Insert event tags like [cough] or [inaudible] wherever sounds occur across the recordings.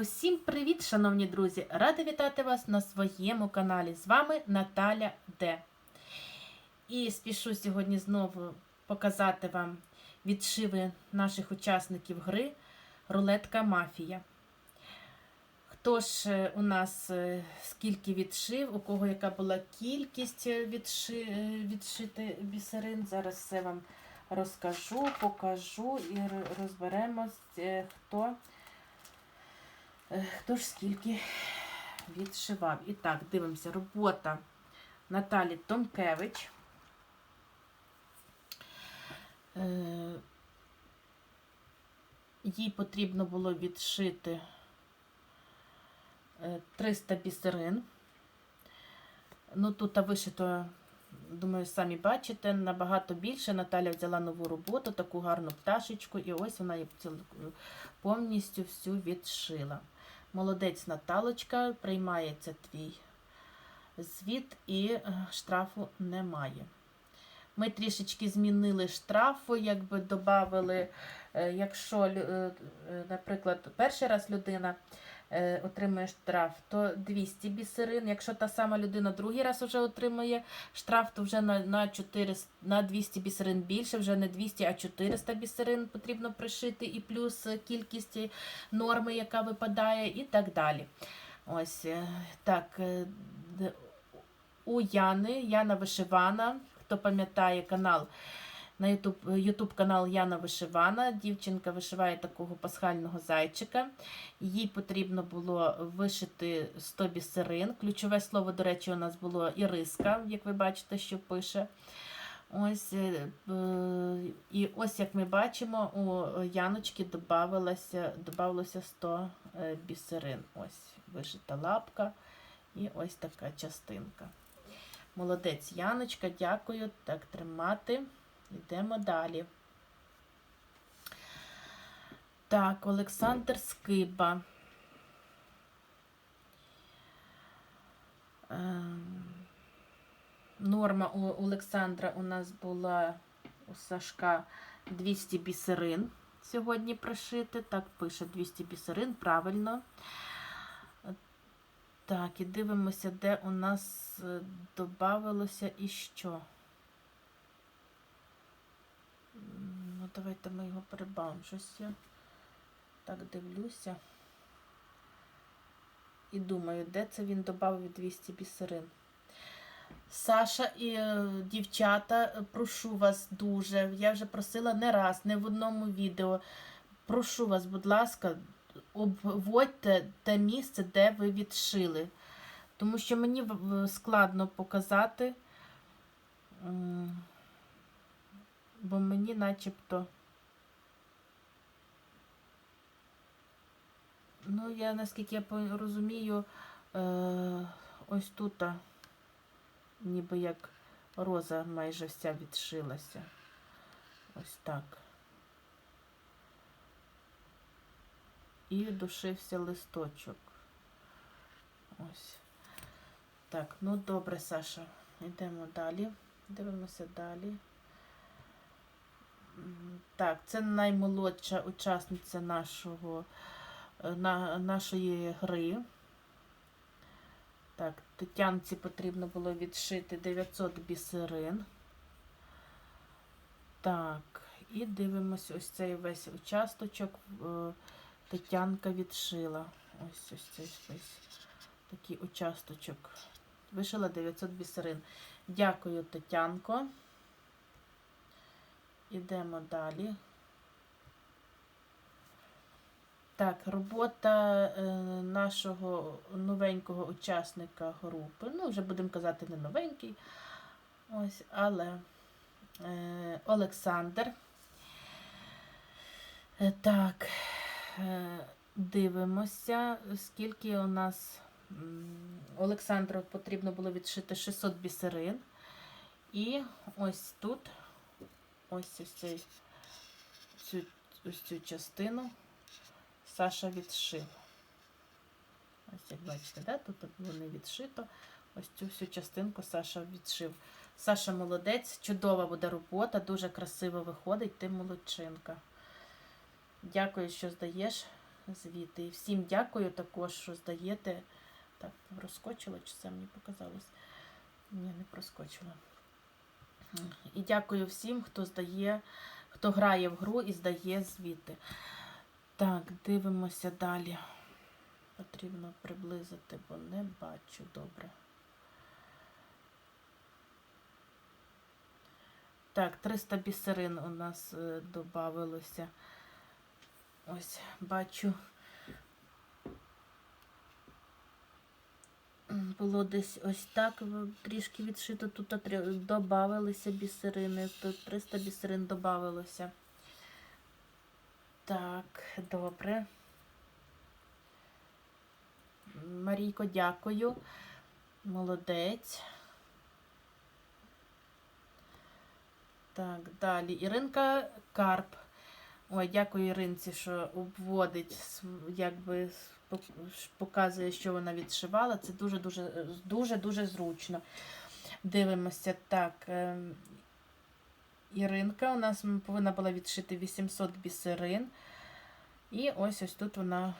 Усім привіт, шановні друзі! Рада вітати вас на своєму каналі. З вами Наталя Д. І спішу сьогодні знову показати вам відшиви наших учасників гри Рулетка Мафія. Хто ж е, у нас е, скільки відшив, у кого яка була кількість е, відши, відшити бісерин, зараз все вам розкажу, покажу і розберемось, хто. Е, Хто ж скільки відшивав? І так, дивимося, робота Наталі Томкевич. Е, Їй потрібно було відшити е, 300 бісерин. Ну, тут вишито, думаю, самі бачите, набагато більше. Наталя взяла нову роботу, таку гарну пташечку, і ось вона її повністю всю відшила. Молодець Наталочка, приймається твій звіт і е, штрафу немає. Ми трішечки змінили штрафу, якби додали, якщо, лю- е, е, наприклад, перший раз людина е, отримує штраф, то 200 бісерин. Якщо та сама людина другий раз вже отримує штраф, то вже на, на, 400, на 200 бісерин більше, вже не 200, а 400 бісерин потрібно пришити, і плюс е, кількість норми, яка випадає, і так далі. Ось е, так. е, У Яни, Яна Вишивана, хто пам'ятає канал на YouTube, канал Яна Вишивана. Дівчинка вишиває такого пасхального зайчика. Їй потрібно було вишити 100 бісерин. Ключове слово, до речі, у нас було іриска, як ви бачите, що пише. Ось, е, е, і ось як ми бачимо, у Яночки додавалося 100 е, бісерин. Ось вишита лапка і ось така частинка. Молодець Яночка, дякую. Так тримати. Йдемо далі. Так, Олександр Скиба. Ем, Норма у Олександра у нас була у Сашка 200 бісерин сьогодні пришити. Так, пише 200 бісерин, правильно. Так, і дивимося, де у нас е, додавалося і що. Ну, давайте ми його перебавимо. Щось я так дивлюся. І думаю, де це він додав 200 бісерин. Саша і е, дівчата, е, прошу вас дуже. Я вже просила не раз, не в одному відео. Прошу вас, будь ласка, обводьте те місце, де ви відшили. Тому що мені складно показати, бо мені начебто. Ну, я наскільки я розумію, е, ось тут ніби як роза майже вся відшилася. Ось так. І душився листочок. Ось. Так, ну добре, Саша. Йдемо далі. Дивимося далі. Так, це наймолодша учасниця нашого, е, на, нашої гри. Так, Тетянці потрібно було відшити 900 бісерин. Так, і дивимося ось цей весь участочок. е, Тетянка відшила. Ось ось цей весь такий участочок. Вишила 900 бісерин. Дякую, Тетянко. Ідемо далі. Так, робота е, нашого новенького учасника групи. Ну, вже будемо казати, не новенький. Ось, але е, Олександр. Е, так, е, дивимося, скільки у нас Олександру потрібно було відшити 600 бісерин. І ось тут, ось ось цей, цю, ось цю частину Саша відшив. Ось як бачите, да? тут не відшито. Ось цю всю частинку Саша відшив. Саша молодець, чудова буде робота, дуже красиво виходить, ти молодчинка. Дякую, що здаєш звіти. І всім дякую також, що здаєте. Так, розкочило, чи це мені показалось? Ні, не проскочило. І дякую всім, хто здає, хто грає в гру і здає звіти. Так, дивимося далі. Потрібно приблизити, бо не бачу добре. Так, 300 бісерин у нас е, додавилося. Ось, бачу. Було десь ось так трішки відшито, тут додавалися бісерини, тут 300 бісерин додавалося. Так, добре. Марійко, дякую. Молодець. Так, далі. Іринка Карп. Ой, дякую Іринці, що обводить, якби показує, що вона відшивала. Це дуже-дуже дуже-дуже зручно. Дивимося. Так. ем, Іринка у нас повинна була відшити 800 бісерин. І ось ось тут вона,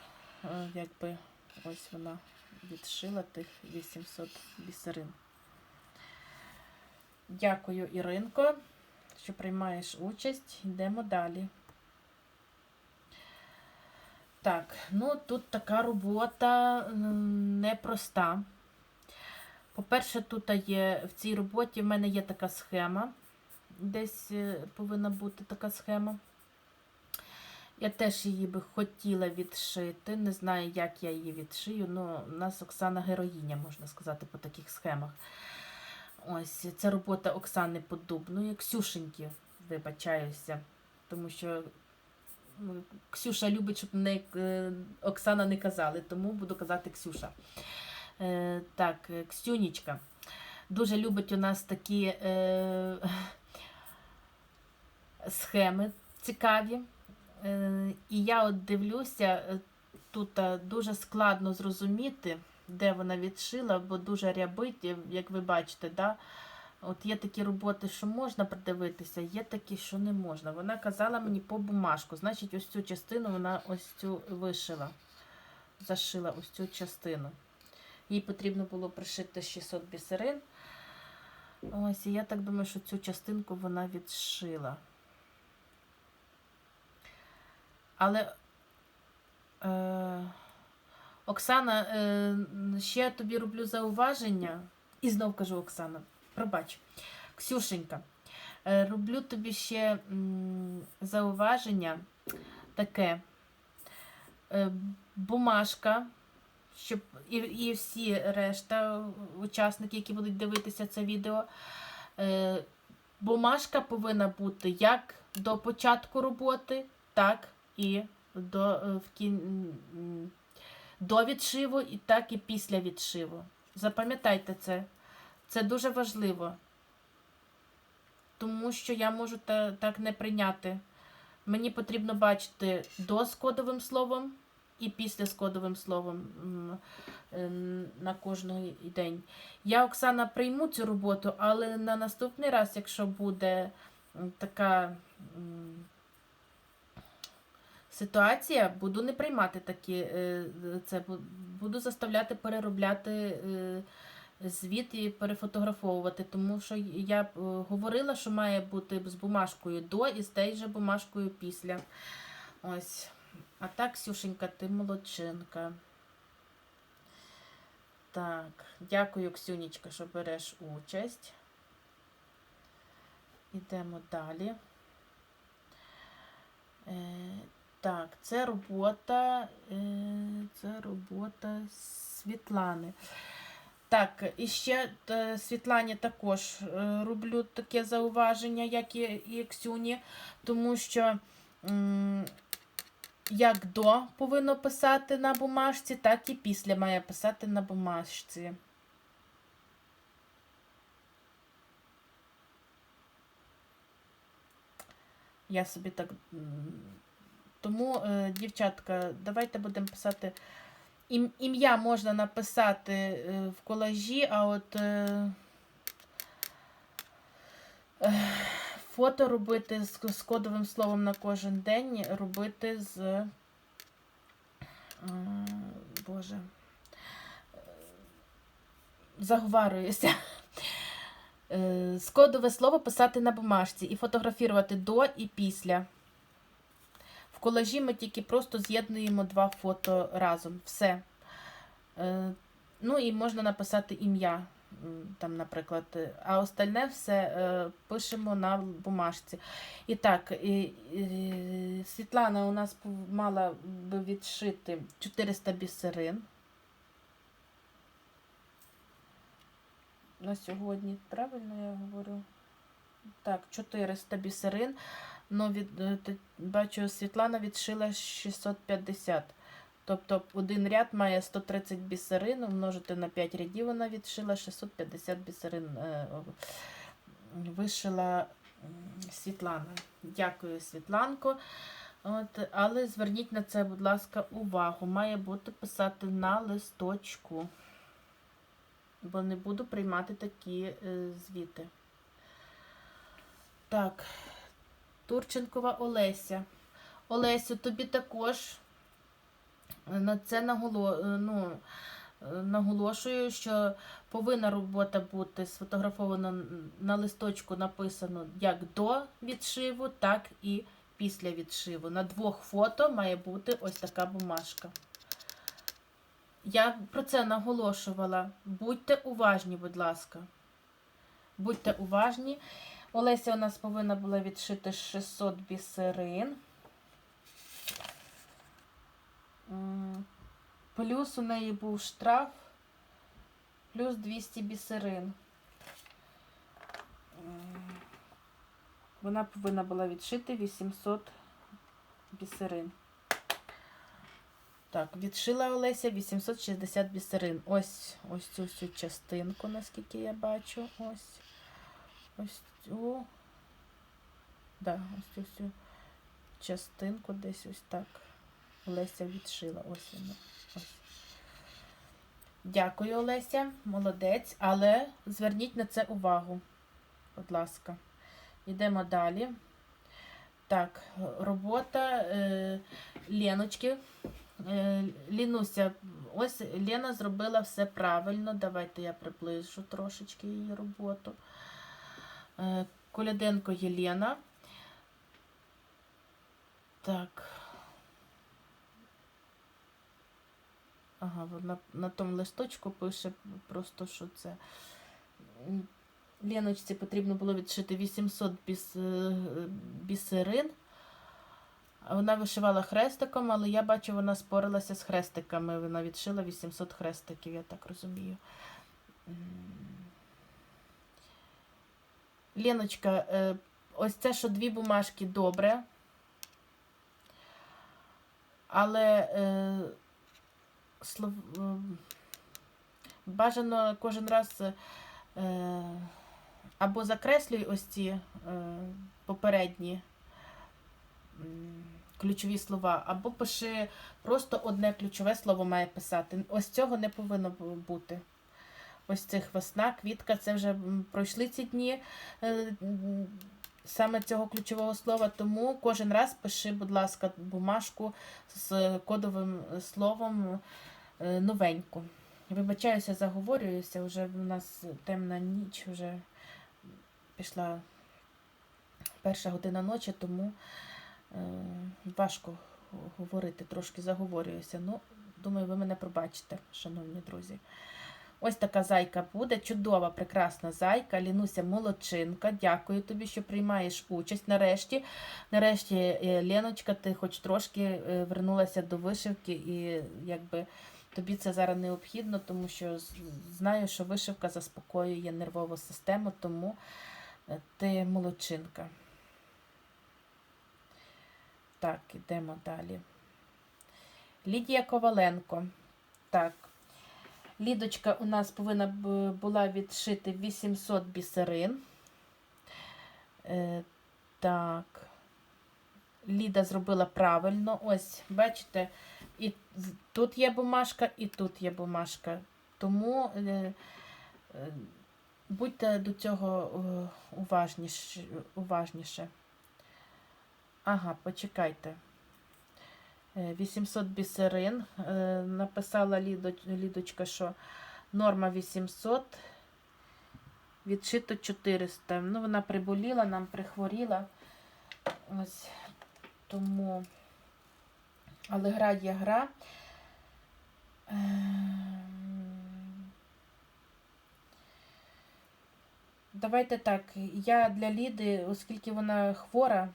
е, якби, ось вона відшила тих 800 бісерин. Дякую, Іринко, що приймаєш участь. Йдемо далі. Так, ну тут така робота непроста. По-перше, тут є в цій роботі в мене є така схема. Десь е, повинна бути така схема. Я теж її би хотіла відшити. Не знаю, як я її відшию. Ну, у нас Оксана героїня, можна сказати, по таких схемах. Ось це робота Оксани Подубної, Ксюшеньки, вибачаюся. Тому що ну, Ксюша любить, щоб не е, Оксана не казали, тому буду казати Ксюша. Е, так, е, Ксюнічка. Дуже любить у нас такі е, схеми цікаві. Е, і я от дивлюся, тут дуже складно зрозуміти, де вона відшила, бо дуже рябить, як ви бачите, да? От є такі роботи, що можна придивитися, є такі, що не можна. Вона казала мені по бумажку. Значить, ось цю частину вона ось цю вишила. Зашила ось цю частину. Їй потрібно було пришити 600 бісерин. Ось, і я так думаю, що цю частинку вона відшила. Але е, Оксана, е, ще я тобі роблю зауваження. І знов кажу Оксана, пробач, Ксюшенька, е, роблю тобі ще зауваження таке. Е, бумажка, щоб і, і всі решта учасники, які будуть дивитися це відео, е, бумажка повинна бути як до початку роботи, так і до, в кін... до відшиву, і так і після відшиву. Запам'ятайте це. Це дуже важливо. Тому що я можу та, так не прийняти. Мені потрібно бачити до з кодовим словом і після з кодовим словом ем, на кожний день. Я, Оксана, прийму цю роботу, але на наступний раз, якщо буде така ситуація, буду не приймати такі е, це, буду заставляти переробляти. Звіт і перефотографовувати, тому що я е, говорила, що має бути з бумажкою до і з же бумажкою після. Ось. А так, Ксюшенька, ти молодчинка. Так, дякую, Ксюнічка, що береш участь. Ідемо далі. Е, так, це робота, е, це робота Світлани. Так, і ще е, Світлані також е, роблю таке зауваження, як і, Ксюні, тому що як до повинно писати на бумажці, так і після має писати на бумажці. Я собі так. Тому, е, дівчатка, давайте будемо писати. Ім, ім'я можна написати е, в колажі, а от е, фото робити з, з кодовим словом на кожен день, робити з Боже. Е, Заговарююся. Е, Скодове слово писати на бумажці і фотографувати до і після. В колажі ми тільки просто з'єднуємо два фото разом. Все. Е, Ну і можна написати ім'я, там, наприклад, а остальне все е, пишемо на бумажці. І так, Світлана у нас мала би відшити 400 бісерин. На сьогодні, правильно я говорю? Так, 400 бісерин. Ну, від, е, бачу, Світлана відшила 650. Тобто один ряд має 130 бісерин, умножити на 5 рядів вона відшила 650 бісерин. е, Вишила Світлана. Дякую, Світланко. От, але зверніть на це, будь ласка, увагу. Має бути писати на листочку, бо не буду приймати такі е, звіти. Так, Турченкова Олеся. Олесю, тобі також на це е, ну, е, наголошую, що повинна робота бути сфотографована на листочку, написано як до відшиву, так і після відшиву. На двох фото має бути ось така бумажка. Я про це наголошувала. Будьте уважні, будь ласка. Будьте уважні. Олеся у нас повинна була відшити 600 бісерин. Плюс у неї був штраф, плюс 200 бісерин. Вона повинна була відшити 800 бісерин. Так, відшила Олеся 860 бісерин. Ось ось цю всю частинку, наскільки я бачу. Ось. Ось цю. Да, ось цю всю частинку десь ось так. Олеся відшила. Ось вона. Дякую, Олеся. Молодець. Але зверніть на це увагу. Будь ласка. Йдемо далі. Так, робота е, Леночки. Е, Лінуся, ось Лена зробила все правильно. Давайте я приближу трошечки її роботу. Е, Коляденко Єлена. Так. Ага, вона на тому листочку пише просто, що це. Леночці потрібно було відшити 800 біс, е, бісерин. Вона вишивала хрестиком, але я бачу, вона спорилася з хрестиками. Вона відшила 800 хрестиків, я так розумію. Леночка, е, ось це, що дві бумажки добре. Але е, слов... е, бажано кожен раз е, або закреслюй ось ці е, попередні ключові слова, або пиши просто одне ключове слово має писати. Ось цього не повинно бути. Ось цих весна, квітка, це вже пройшли ці дні е, саме цього ключового слова. Тому кожен раз пиши, будь ласка, бумажку з кодовим словом е, новеньку. Вибачаюся, заговорююся, вже в нас темна ніч, вже пішла перша година ночі, тому е, важко говорити, трошки заговорююся. Ну, думаю, ви мене пробачите, шановні друзі. Ось така зайка буде. Чудова, прекрасна зайка. Лінуся молодчинка. Дякую тобі, що приймаєш участь. Нарешті, нарешті, е, Леночка, ти хоч трошки е, вернулася до вишивки, і якби тобі це зараз необхідно, тому що знаю, що вишивка заспокоює нервову систему, тому е, ти молодчинка. Так, ідемо далі. Лідія Коваленко. Так. Лідочка у нас повинна була відшити 800 бісерин. Е, так. Ліда зробила правильно. Ось, бачите, і тут є бумажка, і тут є бумажка. Тому е, е, будьте до цього е, уважніше. уважніше. Ага, почекайте. Е, 800 бісерин. Е, Написала Лідочка, що норма 800, відшито 400. Ну, вона приболіла, нам прихворіла. Ось тому. Але гра є гра. Ем, Давайте так. Я для Ліди, оскільки вона хвора,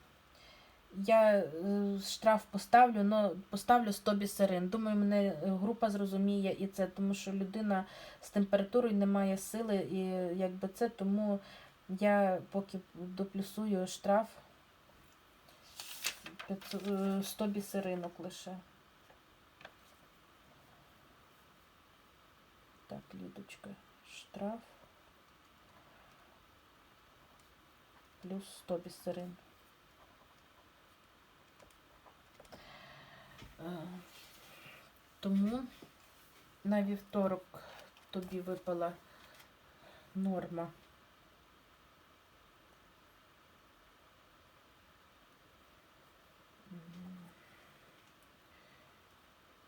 я е, штраф поставлю, но поставлю 100 бісерин. Думаю, мене е, група зрозуміє і це, тому що людина з температурою не має сили, і якби це, тому я поки доплюсую штраф 500, е, 100 бісеринок лише. Так, Лідочка, штраф. Плюс 100 бісерин. Тому на вівторок тобі випала норма.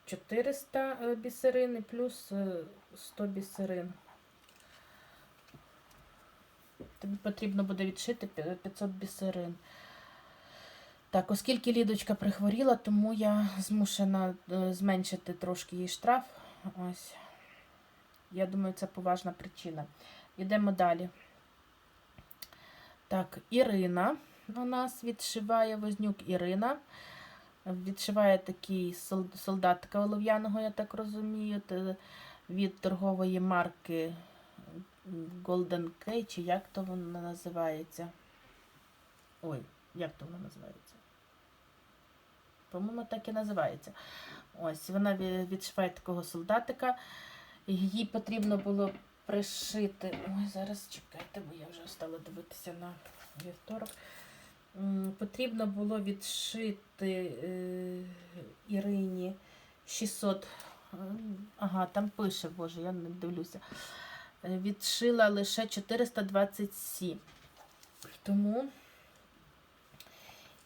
400 е, бісерин плюс е, 100 бісерин. Тобі потрібно буде відшити пі- 500 бісерин. Так, оскільки Лідочка прихворіла, тому я змушена е, зменшити трошки її штраф. Ось. Я думаю, це поважна причина. Йдемо далі. Так, Ірина у нас відшиває Вознюк Ірина. Відшиває такий сол- солдатика олов'яного, я так розумію, від торгової марки Golden K, чи як то вона називається. Ой, як то вона називається? По-моєму, так і називається. Ось, вона ві- відшиває такого солдатика. Їй потрібно було пришити. Ой, зараз чекайте, бо я вже стала дивитися на вівторок. Потрібно було відшити е, Ірині 600. е, Ага, там пише, боже, я не дивлюся. Е, Відшила лише 427. Тому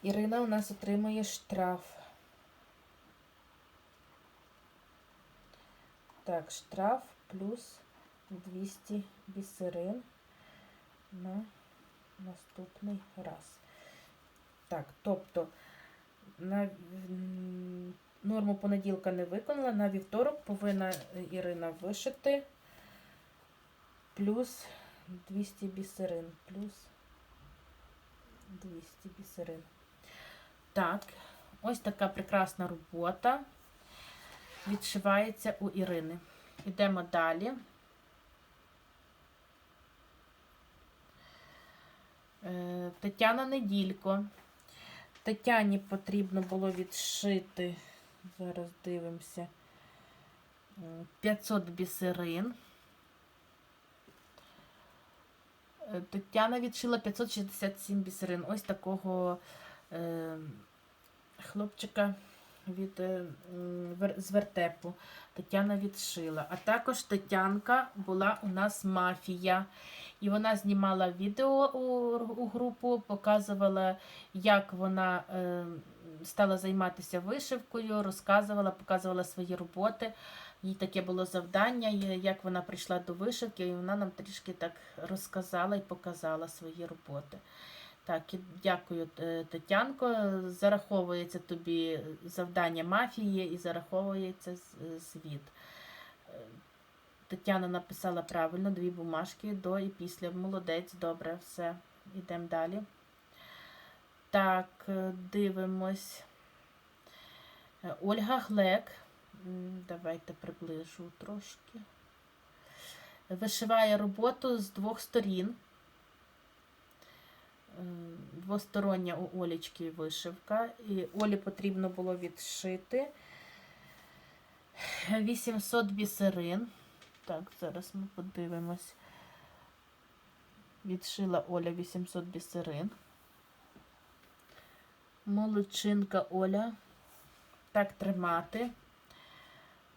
Ірина у нас отримує штраф. Так, штраф плюс 200 бісерин на наступний раз. Так, тобто на норму понеділка не виконала, на вівторок повинна Ірина вишити плюс 200 бісерин. Плюс 200 бісерин. Так, ось така прекрасна робота відшивається у Ірини. Йдемо далі. Е, Тетяна Неділько. Тетяні потрібно було відшити, зараз дивимося, 500 бісерин. Е, Тетяна відшила 567 бісерин. Ось такого е, хлопчика від е, з вертепу. Тетяна відшила. А також Тетянка була у нас мафія. І вона знімала відео у, у групу, показувала, як вона е, стала займатися вишивкою, розказувала, показувала свої роботи. Їй таке було завдання, як вона прийшла до вишивки, і вона нам трішки так розказала і показала свої роботи. Так, дякую, е, Тетянко. Зараховується тобі завдання мафії і зараховується з- звіт. Е, Тетяна написала правильно дві бумажки до і після. Молодець, добре, все. Йдемо далі. Так, е, дивимось. Е, Ольга Глек. Давайте приближу трошки. Вишиває роботу з двох сторін. Е, Двостороння у Олічки вишивка. І Олі потрібно було відшити 800 бісерин. Так, зараз ми подивимось. Відшила Оля 800 бісерин. Молодчинка Оля. Так тримати.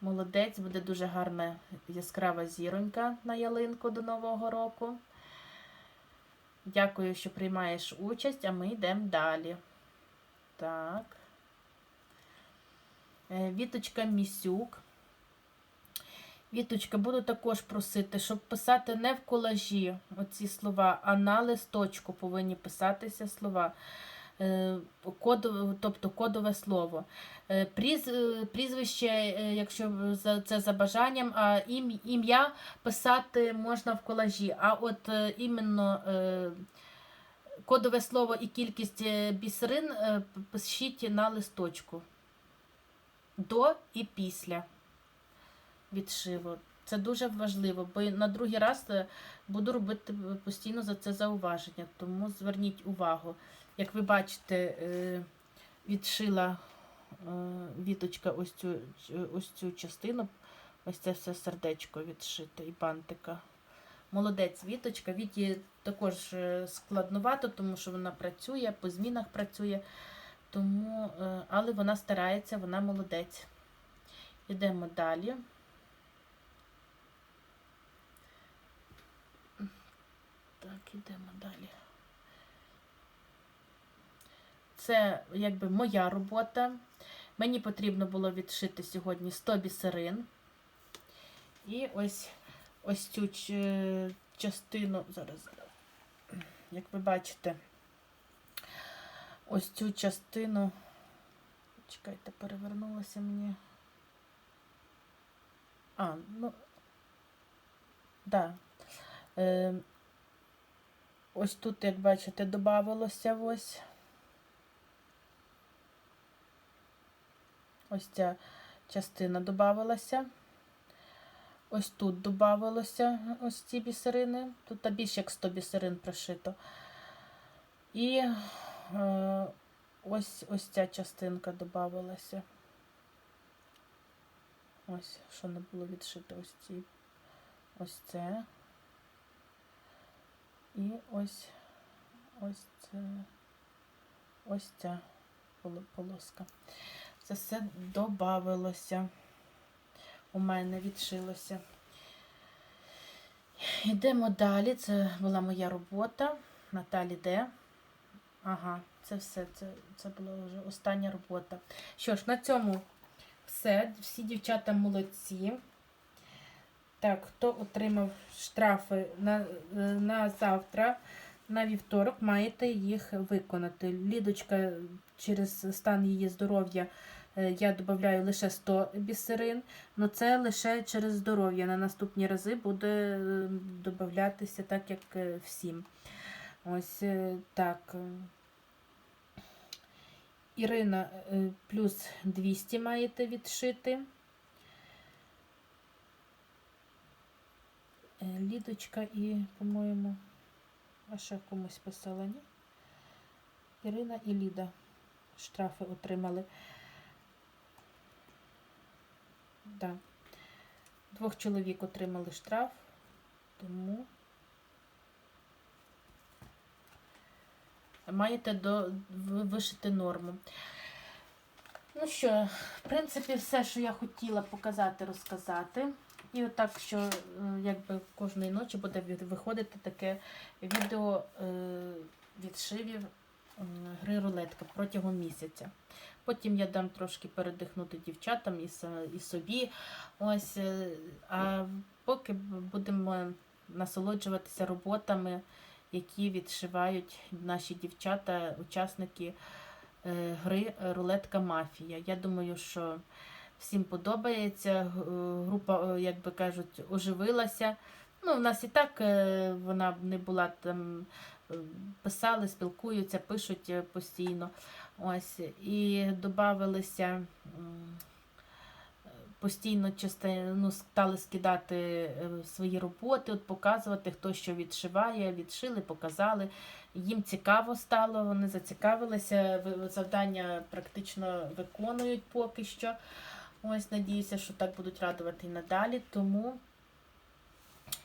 Молодець, буде дуже гарна яскрава зіронька на ялинку до Нового року. Дякую, що приймаєш участь, а ми йдемо далі. Так. Е, Віточка Місюк. Віточка, буду також просити, щоб писати не в колажі оці слова, а на листочку повинні писатися слова. Е, Кодове, тобто кодове слово. Е, е, прізвище, якщо це за бажанням, а ім'я писати можна в колажі. А от іменно кодове слово і кількість бісерин пишіть на листочку. До і після відшиву. Це дуже важливо, бо на другий раз буду робити постійно за це зауваження. Тому зверніть увагу. Як ви бачите, е, відшила е, віточка ось цю, ось цю частину, ось це все сердечко відшите і бантика. Молодець Віточка. Віті також е, складновато, тому що вона працює, по змінах працює, тому, е, але вона старається, вона молодець. Йдемо далі. Так, ідемо далі. Це якби моя робота. Мені потрібно було відшити сьогодні 100 бісерин. І ось ось цю частину, зараз, зараз, як ви бачите, ось цю частину, чекайте, перевернулося мені. А, ну, да. Е, ось тут, як бачите, додавалося ось. Ось ця частина додавалася. Ось тут додавалося ось ці бісерини. Тут більше як 100 бісерин пришито. І е, ось ось ця частинка додавалася. Ось, що не було відшито, ось ці. Ось це. І ось ось це. Ось ця полоска. Це все додавалося. У мене відшилося. Йдемо далі. Це була моя робота. Наталі де? Ага, це все. Це, це була вже остання робота. Що ж, на цьому все. Всі дівчата молодці. Так, хто отримав штрафи на, е, на завтра, на вівторок, маєте їх виконати. Лідочка через стан її здоров'я е, я додаю лише 100 бісерин, але це лише через здоров'я. На наступні рази буде е, додатися так, як е, всім. Ось е, так. Ірина плюс 200 маєте відшити. Лідочка і, по-моєму, а ще комусь писала, ні? Ірина і Ліда штрафи отримали. Да. Двох чоловік отримали штраф, тому маєте до, вишити норму. Ну що, в принципі, все, що я хотіла показати, розказати. І отак, що е, якби кожної ночі буде виходити таке відео е, відшивів гри рулетка протягом місяця. Потім я дам трошки передихнути дівчатам і, собі. Ось, е, а поки будемо насолоджуватися роботами, які відшивають наші дівчата, учасники гри Рулетка Мафія. Я думаю, що всім подобається. Е, Група, е, як би кажуть, оживилася. Ну, в нас і так е, вона не була там, писали, спілкуються, пишуть постійно. Ось, і додавалися е, постійно ну, стали скидати свої роботи, от показувати, хто що відшиває, відшили, показали. Їм цікаво стало, вони зацікавилися, завдання практично виконують поки що. Ось, надіюся, що так будуть радувати і надалі. Тому,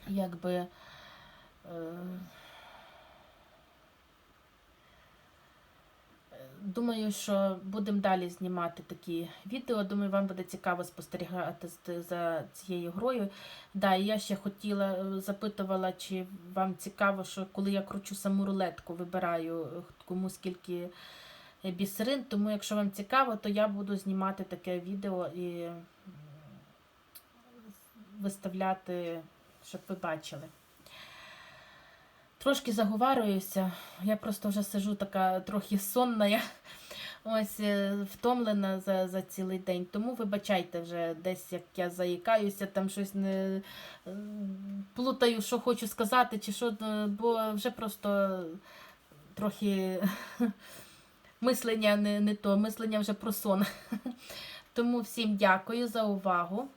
якби. Е, Думаю, що будемо далі знімати такі відео. Думаю, вам буде цікаво спостерігати за цією грою. Да, і я ще хотіла, е, запитувала, чи вам цікаво, що коли я кручу саму рулетку, вибираю е, кому скільки бісерин. Тому, якщо вам цікаво, то я буду знімати таке відео і виставляти, щоб ви бачили. Трошки заговарююся, я просто вже сижу така трохи сонна, я ось е, втомлена за, за цілий день. Тому вибачайте вже десь, як я заїкаюся, там щось не е, плутаю, що хочу сказати, чи що, е, бо вже просто трохи мислення не, не то, мислення вже про сон. [laughs] Тому всім дякую за увагу.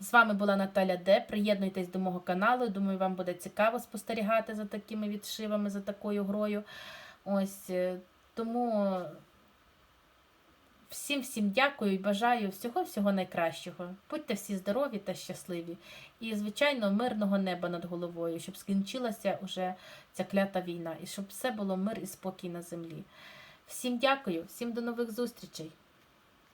З вами була Наталя Д. Приєднуйтесь до мого каналу. Думаю, вам буде цікаво спостерігати за такими відшивами, за такою грою. Ось е, тому всім всім дякую і бажаю всього-всього найкращого. Будьте всі здорові та щасливі. І, звичайно, мирного неба над головою, щоб скінчилася уже ця клята війна, і щоб все було мир і спокій на землі. Всім дякую, всім до нових зустрічей!